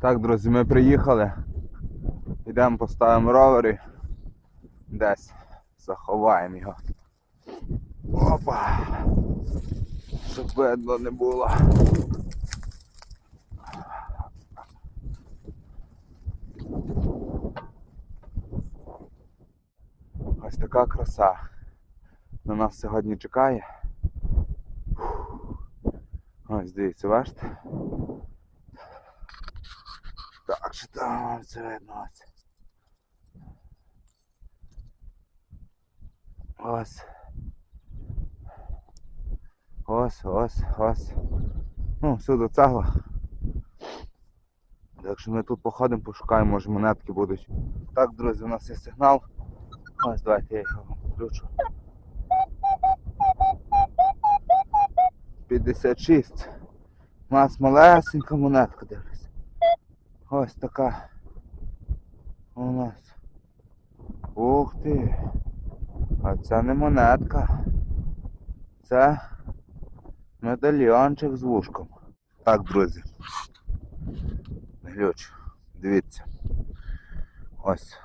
Так, друзі, ми приїхали. Йдемо поставимо ровер десь заховаємо його. Опа! Щоб видно не було. Ось така краса. На нас сьогодні чекає. Ось дивіться, бачите? Так, що там вам це видно ось. Ось. Ось, ось, ось. Ну, всюди цегла. Так що ми тут походимо, пошукаємо, може монетки будуть. Так, друзі, у нас є сигнал. Ось давайте я його включу. 56. У нас малесенька монетка дивись. Ось така. У нас. Ух ти. А це не монетка. Це медальйончик з вушком. Так, друзі. Глюч. Дивіться. Ось.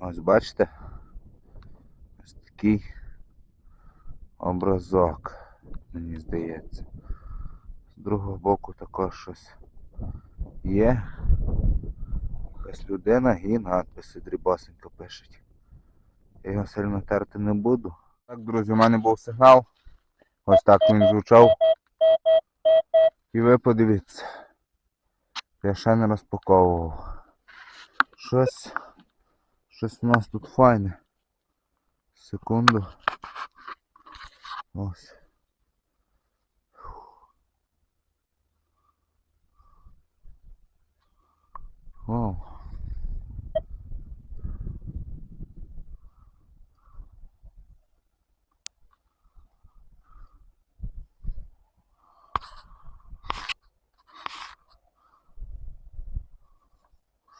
Ось бачите? Ось такий образок, мені здається. З другого боку також щось є. Якась людина і надписи дрібасенько пишуть. Я його сильно терти не буду. Так, друзі, у мене був сигнал. Ось так він звучав. І ви подивіться. Я ще не розпаковував. Щось. Щось у нас тут файне. Секунду. Ось. Вау.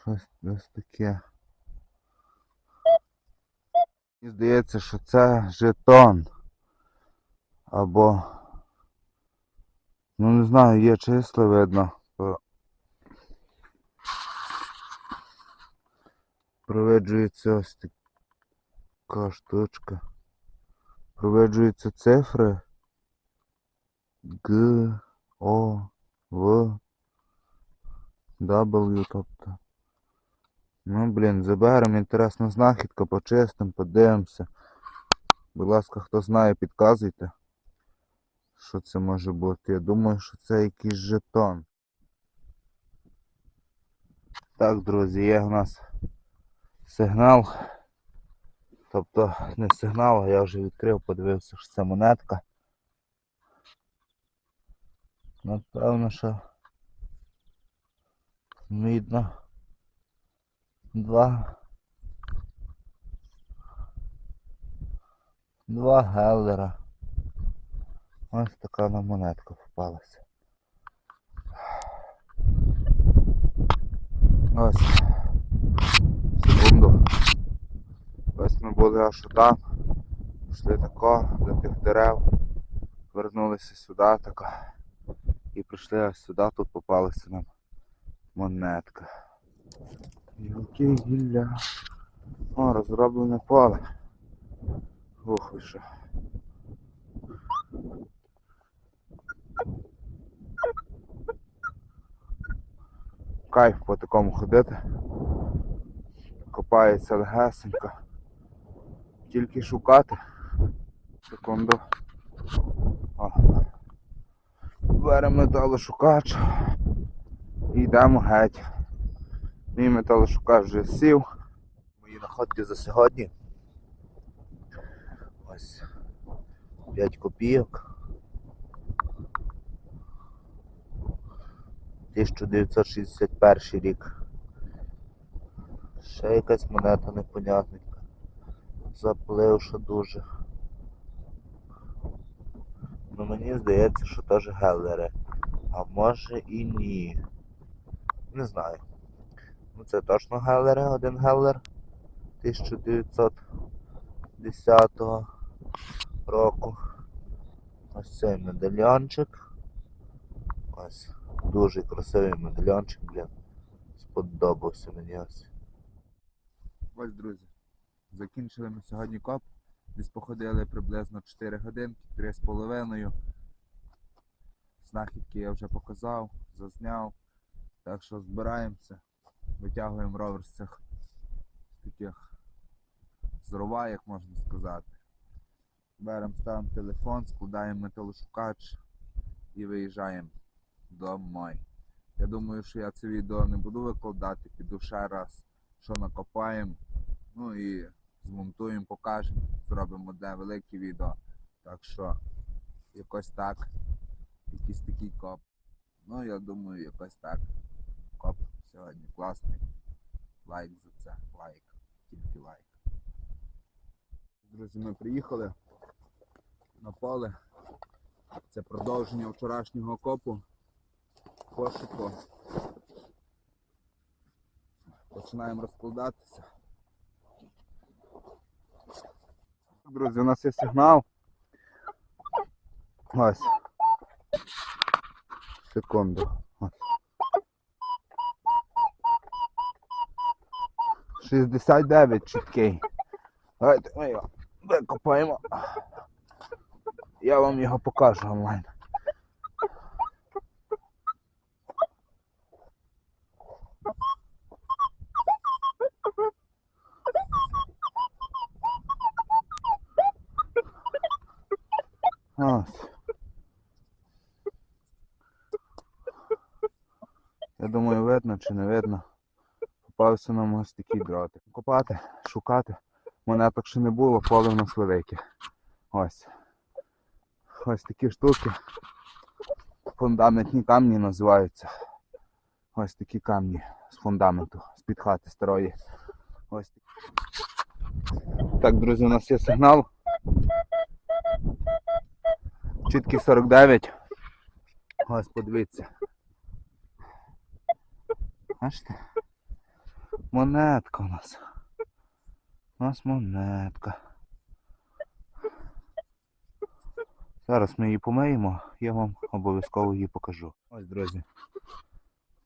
Щось ось таке. Мені здається, що це жетон. Або. Ну не знаю, є число видно. то Проведжується ось така штучка. Проведжуються цифри Г, О, В, W, тобто. Ну, блін, заберемо інтересна знахідка, почистимо, подивимося. Будь ласка, хто знає, підказуйте. Що це може бути? Я думаю, що це якийсь жетон. Так, друзі, є у нас сигнал. Тобто не сигнал, а я вже відкрив, подивився, що це монетка. Напевно, що мідно. Два. Два геллера. Ось така нам монетка впалася. Ось. Секунду. Ось ми були аж там. Пішли тако до тих дерев. Вернулися сюди тако. І прийшли аж сюди, тут попалася нам монетка. Гілки гілля. О, розроблене поле. Ух ви що. Кайф по такому ходити. Копається легесенько. Тільки шукати. Секунду. О. Беремо металошукач. І йдемо геть. Мій металошукач вже сів. Мої находки за сьогодні. Ось 5 копійок. 1961 рік. Ще якась монета непонятненька. Запливша дуже. Ну мені здається, що теж геллери. А може і ні. Не знаю. Ну це точно геллери, один геллер 1910 року. Ось цей медальйончик. Ось. Дуже красивий медальончик, блін. Сподобався мені ось. Ось, друзі. Закінчили ми сьогодні коп. Десь походили приблизно 4 годинки, 3,5. Знахідки я вже показав, зазняв. Так що збираємося, витягуємо ровер з цих таких зрова, як можна сказати. Беремо, ставимо телефон, складаємо металошукач і виїжджаємо домой. Я думаю, що я це відео не буду викладати, піду ще раз, що накопаємо. Ну і змонтуємо, покажемо, зробимо одне велике відео. Так що якось так. Якийсь такий коп. Ну я думаю, якось так. Коп сьогодні класний. Лайк за це. Лайк. Тільки лайк. Друзі, ми приїхали на поле. Це продовження вчорашнього копу. Пошуку. Починаємо розкладатися. Друзі, у нас є сигнал. Ось. Секунду. Ось. 69 чіткий. Давайте ми його викопаємо. Я вам його покажу онлайн. Ось. Я думаю, видно чи не видно. Попався нам ось такий дротик. Копати, шукати. Монеток ще не було, поле в нас велике. Ось. Ось такі штуки. Фундаментні камні називаються. Ось такі камні з фундаменту, з-під хати старої. Ось такі. Так, друзі, у нас є сигнал. Чіткий 49. Ось подивіться. Бачите? Монетка у нас. У нас монетка. Зараз ми її помиємо, я вам обов'язково її покажу. Ось, друзі.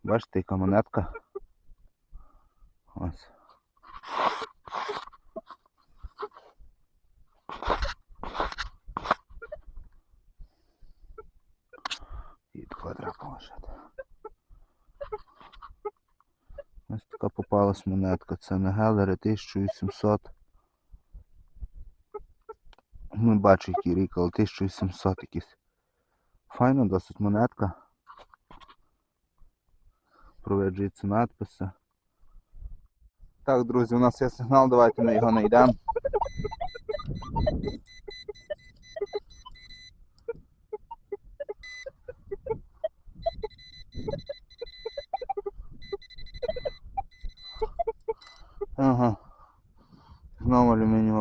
Бачите, яка монетка. Ось. І тако треба положити. Ось така попалась монетка. Це на Гелери 1800. Не бачу, який рік, але 1800 якийсь. Файна досить монетка. Проведжуються надписи. Так, друзі, у нас є сигнал, давайте ми його знайдемо.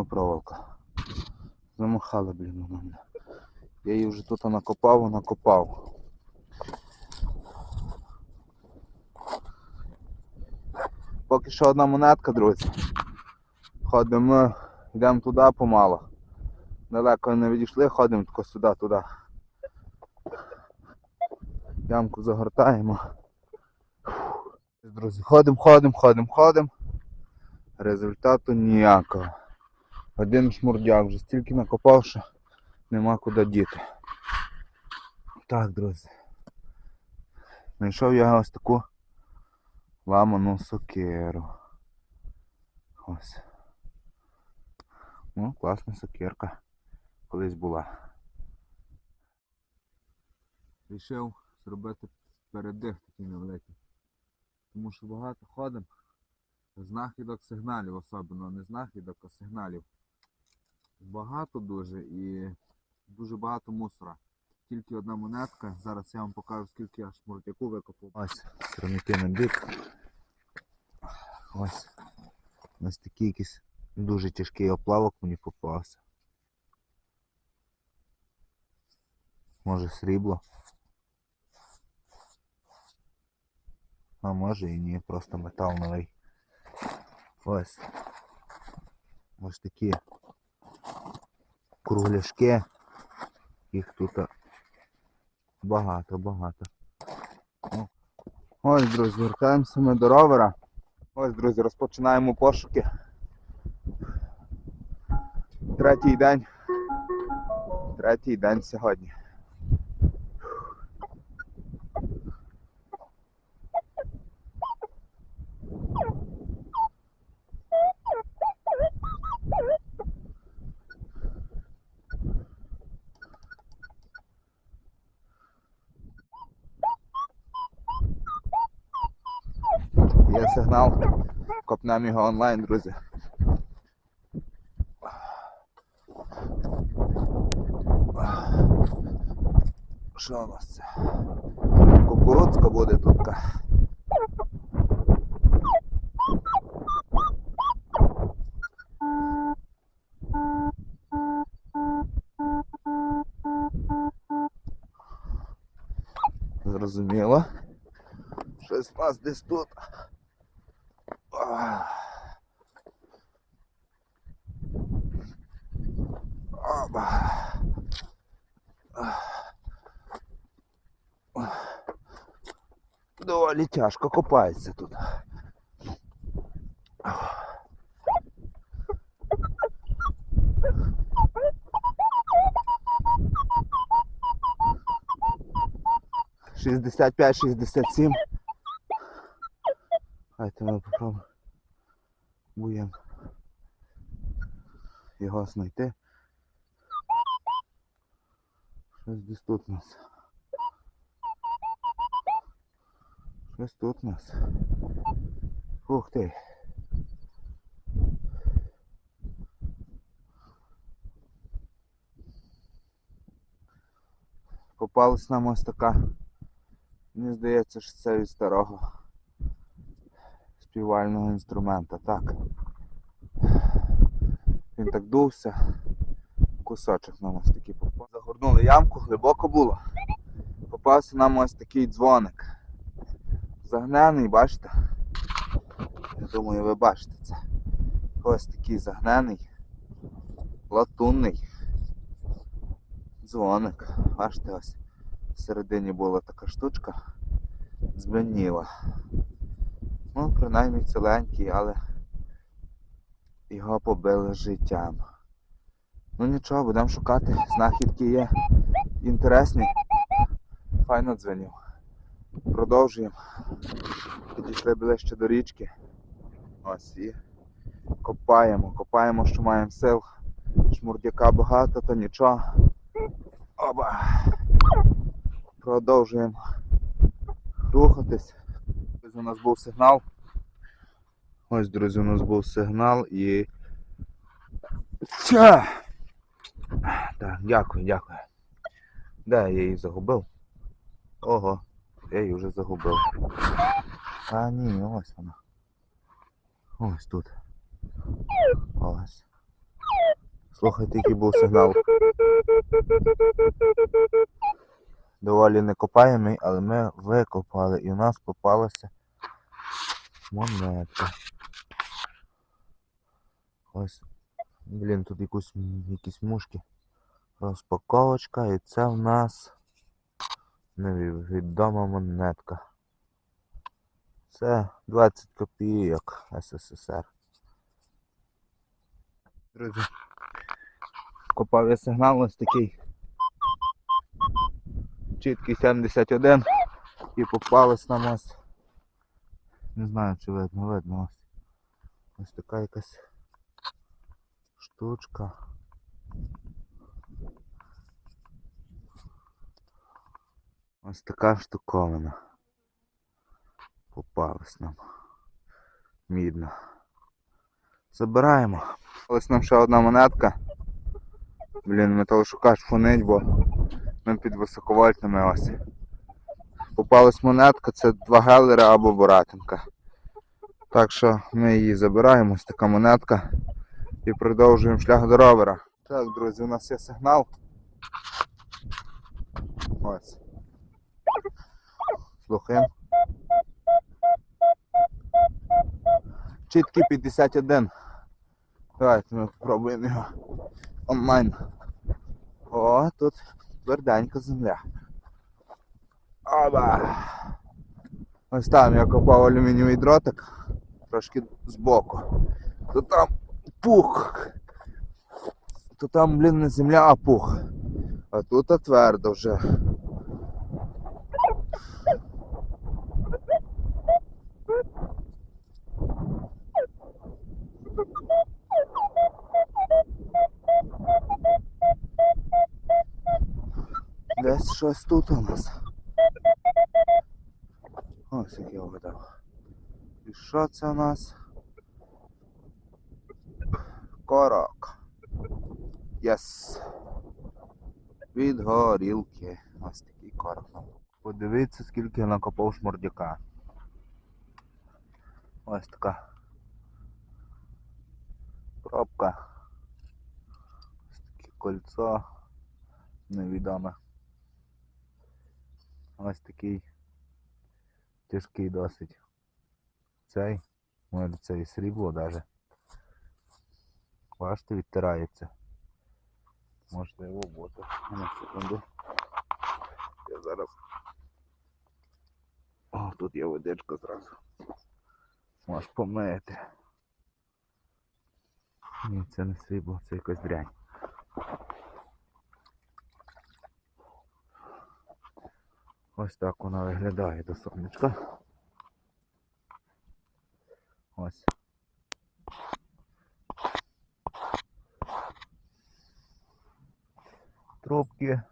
Проволока. Замахала, блін, вона мене. Я її вже тут накопав, накопав. Поки що одна монетка, друзі. Ходимо, йдемо туди помало. Далеко не відійшли, ходимо тако сюди, туди. Ямку загортаємо. Друзі, ходимо, ходимо, ходимо, ходимо. Результату ніякого. Один шмурдяк вже стільки накопав, що нема куди діти. Так, друзі. Знайшов я ось таку ламану сокиру. Ось. Ну, класна сокирка. Колись була. Рішив зробити передих такий невеликий. Тому що багато ходимо. Знахідок сигналів особливо, не знахідок, а сигналів. Багато дуже і дуже багато мусора. Тільки одна монетка. Зараз я вам покажу, скільки я шмуртяку викопав. Ось примітивний бік. Ось. Ось такий якийсь дуже тяжкий оплавок мені попався. Може срібло. А може і ні, просто метал новий. Ось. Ось такі кругляшки. Їх тут багато, багато. Ось, друзі, вертаємося ми до ровера. Ось, друзі, розпочинаємо пошуки. Третій день. Третій день сьогодні. Є. Копнемо його онлайн, друзі. Що у нас це? Кукурудзка буде тут. Зрозуміло. Щось у нас десь тут. Доволі тяжко копається тут. Шістдесят п'ять, шістдесят сім. Давайте ми попробуємо його знайти. Щось десь тут у нас. Щось тут нас. Ух ти. Попалась нам ось така. Мені здається, що це від старого співального інструмента. Так. Він так дувся. Кусочок нам ось такий попав. Загорнули ямку, глибоко було. Попався нам ось такий дзвоник. Загнений, бачите? Я думаю, ви бачите це. Ось такий загнений, латунний дзвоник. Бачите, ось всередині була така штучка, дзвеніла. Ну, принаймні ціленький, але його побили життям. Ну нічого, будемо шукати. Знахідки є інтересні. Файно дзвенів. Продовжуємо. Підійшли ближче до річки. Ось і копаємо, копаємо, що маємо сил. Шмурдяка багато, то нічого. Оба. Продовжуємо рухатись. Ось у нас був сигнал. Ось, друзі, у нас був сигнал і. Ча! Так, дякую, дякую. Де я її загубив? Ого, я її вже загубив. А ні, ось вона. Ось тут. Ось. Слухайте, який був сигнал. Доволі не копаємий, але ми викопали і у нас попалася монетка. Ось. Блін, тут якусь, якісь мушки. Розпаковочка і це в нас невідома монетка. Це 20 копійок СССР. Друзі, копав я сигнал ось такий. Чіткий 71 і попалась нам ось. Не знаю чи видно, видно ось. Ось така якась штучка. Ось така штуковина. Попалась нам. Мідна. Забираємо. Ось нам ще одна монетка. Блін, металошукач фонить, бо ми під високовольтними ось. Попалась монетка, це два гелери або боратинка. Так що ми її забираємо, ось така монетка. І продовжуємо шлях до ровера. Так, друзі, у нас є сигнал. Ось. Слухаємо. Чіткий 51. Давайте ми спробуємо його онлайн. О, тут тверденька земля. Оба! Ось там я копав алюмінієвий дротик, трошки збоку. То там пух. То там, блін, не земля, а пух. А тут твердо вже. Щось тут у нас. Ось як я вгадав. І що це у нас? Корок. Єс. Від горілки. Ось такий корок. Подивіться, скільки я накопав шмурдяка. Ось така. Пробка. Ось таке кольцо. Невідоме. Ось такий тяжкий досить. Цей, може це і срібло даже. Бачите, відтирається. Можливо бути. На секунду. Я зараз. О, тут є водичка зразу. Можеш помити. Ні, це не срібло, це якась дрянь. Ось так вона виглядає до сонечка. Ось. Трубки.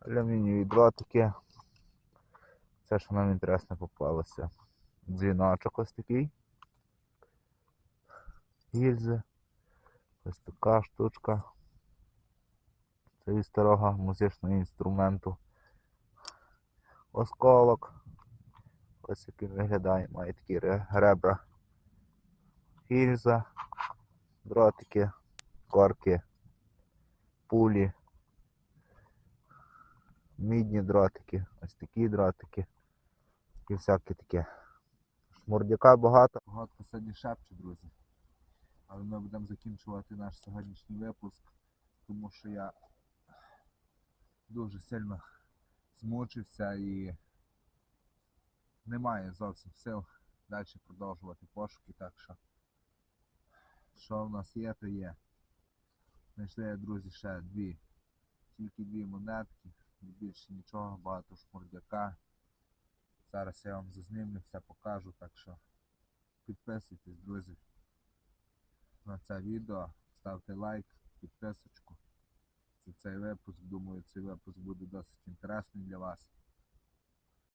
Алюмінієві дротики. Це що нам інтересно попалося. Дзвіночок ось такий. Гільзи. Ось така штучка. Це від старого музичного інструменту. Осколок. Ось як він виглядає, має такі ре- ребра. Гільза, дротики, корки, пулі, мідні дротики, ось такі дротики і всяке таке. Шмурдяка багато. Погодка сьогодні шепче, друзі. Але ми будемо закінчувати наш сьогоднішній випуск, тому що я дуже сильно змучився і немає зовсім сил далі продовжувати пошуки, так що що в нас є, то є. Знайшли, друзі, ще дві, тільки дві монетки, більше нічого, багато шмурдяка. Зараз я вам зазнімлю, все покажу, так що підписуйтесь, друзі, на це відео, ставте лайк, підписочку. Це цей випуск. Думаю, цей випуск буде досить інтересний для вас.